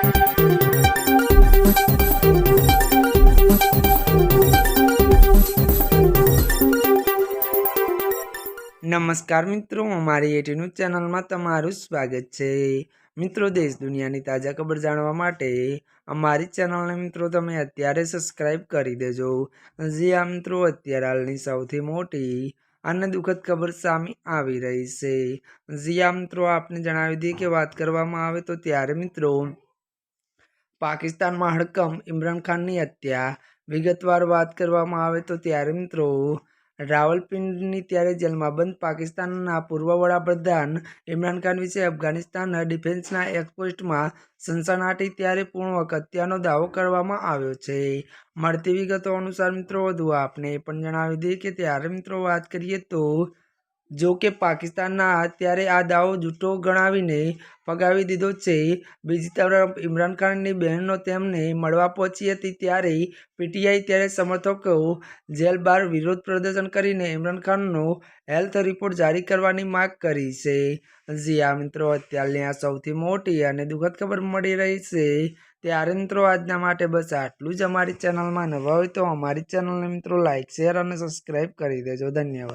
નમસ્કાર મિત્રો, અમારી એટી ન્યૂઝ ચેનલમાં તમારું સ્વાગત છે. મિત્રો, દેશ દુનિયાની તાજા ખબર જાણવા માટે અમારી ચેનલને મિત્રો તમે અત્યારે સબસ્ક્રાઈબ કરી દેજો. જે આ મિત્રો, અત્યારે હાલની સૌથી મોટી અને દુઃખદ ખબર સામે આવી રહી છે. જે આ મિત્રો, આપને જણાવી દઈએ કે વાત કરવામાં આવે તો ત્યારે મિત્રો પાકિસ્તાનમાં હડકમ ઇમરાન ખાનની હત્યા, વિગતવાર વાત કરવામાં આવે તો ત્યારે મિત્રો રાવલપિંડીની ત્યારે જેલમાં બંધ. પાકિસ્તાનના પૂર્વ વડાપ્રધાન ઇમરાન ખાન વિશે અફઘાનિસ્તાન ડિફેન્સના એક્સપોસ્ટમાં સનસનાટી ત્યારે પૂર્ણ હત્યાનો દાવો કરવામાં આવ્યો છે. મળતી વિગતો અનુસાર મિત્રો, વધુ આપને એ પણ જણાવી દઈએ કે ત્યારે મિત્રો વાત કરીએ તો જો કે પાકિસ્તાનના અત્યારે આ દાવો જૂઠો ગણાવીને ફગાવી દીધો છે. બીજી તરફ ઇમરાન ખાનની બહેનો તેમને મળવા પહોંચી હતી ત્યારે પીટીઆઈ ત્યારે સમર્થકો જેલ બહાર વિરોધ પ્રદર્શન કરીને ઇમરાન ખાનનો હેલ્થ રિપોર્ટ જારી કરવાની માંગ કરી છે. જી આ મિત્રો, અત્યારની આ સૌથી મોટી અને દુઃખદ ખબર મળી રહી છે. ત્યારે મિત્રો, આજના માટે બસ આટલું જ અમારી ચેનલમાં નવા હોય તો અમારી ચેનલને મિત્રો લાઇક શેર અને સબસ્ક્રાઈબ કરી દેજો. ધન્યવાદ.